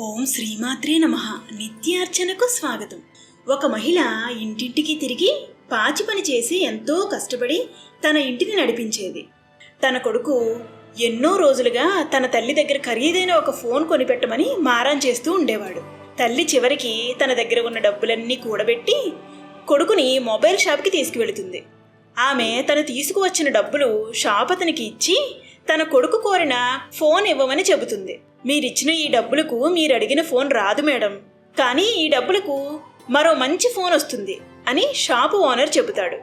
ఓం శ్రీమాత్రే నమ. నిత్యార్చనకు స్వాగతం. ఒక మహిళ ఇంటింటికి తిరిగి పాచి పని చేసి ఎంతో కష్టపడి తన ఇంటిని నడిపించేది. తన కొడుకు ఎన్నో రోజులుగా తన తల్లి దగ్గర ఖరీదైన ఒక ఫోన్ కొనిపెట్టమని మారం చేస్తూ ఉండేవాడు. తల్లి చివరికి తన దగ్గర ఉన్న డబ్బులన్నీ కూడబెట్టి కొడుకుని మొబైల్ షాప్కి తీసుకువెళుతుంది. ఆమె తను తీసుకువచ్చిన డబ్బులు షాప్ అతనికి ఇచ్చి తన కొడుకు కోరిన ఫోన్ ఇవ్వమని చెబుతుంది. మీరిచ్చిన ఈ డబ్బులకు మీరు అడిగిన ఫోన్ రాదు మేడం. కానీ ఈ డబ్బులకు మరో మంచి ఫోన్ వస్తుంది అని షాపు ఓనర్ చెబుతాడు.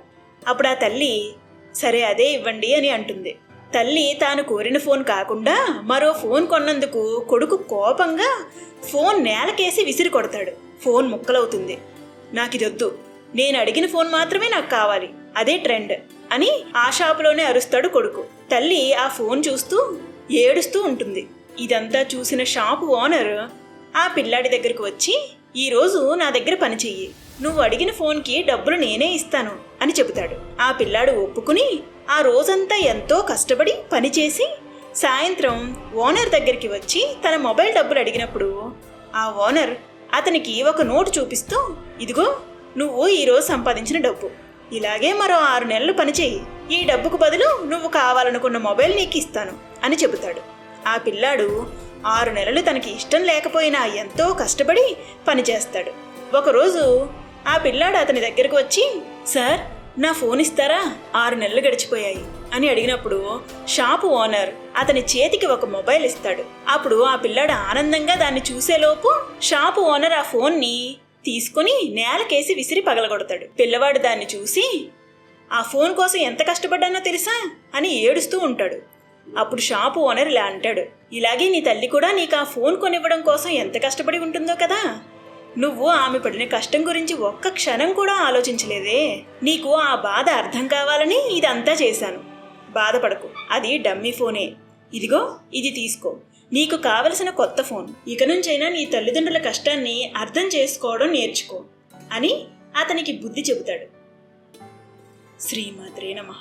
అప్పుడు ఆ తల్లి సరే అదే ఇవ్వండి అని అంటుంది. తల్లి తాను కోరిన ఫోన్ కాకుండా మరో ఫోన్ కొన్నందుకు కొడుకు కోపంగా ఫోన్ నేలకేసి విసిరి కొడతాడు. ఫోన్ ముక్కలవుతుంది. నాకిదొద్దు. నేను అడిగిన ఫోన్ మాత్రమే నాకు కావాలి. అదే ట్రెండ్ అని ఆ షాపులోనే అరుస్తాడు కొడుకు. తల్లి ఆ ఫోన్ చూస్తూ ఏడుస్తూ ఉంటుంది. ఇదంతా చూసిన షాపు ఓనర్ ఆ పిల్లాడి దగ్గరకు వచ్చి ఈరోజు నా దగ్గర పని చెయ్యి. నువ్వు అడిగిన ఫోన్కి డబ్బులు నేనే ఇస్తాను అని చెబుతాడు. ఆ పిల్లాడు ఒప్పుకుని ఆ రోజంతా ఎంతో కష్టపడి పనిచేసి సాయంత్రం ఓనర్ దగ్గరికి వచ్చి తన మొబైల్ డబ్బులు అడిగినప్పుడు ఆ ఓనర్ అతనికి ఒక నోటు చూపిస్తూ ఇదిగో నువ్వు ఈరోజు సంపాదించిన డబ్బు. ఇలాగే మరో ఆరు నెలలు పనిచేయి ఈ డబ్బుకు బదులు నువ్వు కావాలనుకున్న మొబైల్ నీకు ఇస్తాను అని చెబుతాడు. ఆ పిల్లాడు ఆరు నెలలు తనకి ఇష్టం లేకపోయినా ఎంతో కష్టపడి పనిచేస్తాడు ఒకరోజు ఆ పిల్లాడు అతని దగ్గరకు వచ్చి సార్ నా ఫోన్ ఇస్తారా? ఆరు నెలలు గడిచిపోయాయి అని అడిగినప్పుడు షాపు ఓనర్ అతని చేతికి ఒక మొబైల్ ఇస్తాడు. అప్పుడు ఆ పిల్లాడు ఆనందంగా దాన్ని చూసేలోపు షాపు ఓనర్ ఆ ఫోన్ని తీసుకుని నేలకేసి విసిరి పగలగొడతాడు. పిల్లవాడు దాన్ని చూసి ఆ ఫోన్ కోసం ఎంత కష్టపడ్డానో తెలుసా? అని ఏడుస్తూ ఉంటాడు. అప్పుడు షాపు ఓనర్ ఇలా అంటాడు. ఇలాగే నీ తల్లి కూడా నీకు ఆ ఫోన్ కొనివ్వడం కోసం ఎంత కష్టపడి ఉంటుందో కదా? నువ్వు ఆమె పడిన కష్టం గురించి ఒక్క క్షణం కూడా ఆలోచించలేదే. నీకు ఆ బాధ అర్థం కావాలని ఇదంతా చేశాను. బాధపడకు. అది డమ్మీ ఫోనే. ఇదిగో ఇది తీసుకో. నీకు కావలసిన కొత్త ఫోన్. ఇక నుంచైనా నీ తల్లిదండ్రుల కష్టాన్ని అర్థం చేసుకోవడం నేర్చుకో అని అతనికి బుద్ధి చెబుతాడు. శ్రీమాత్రే నమః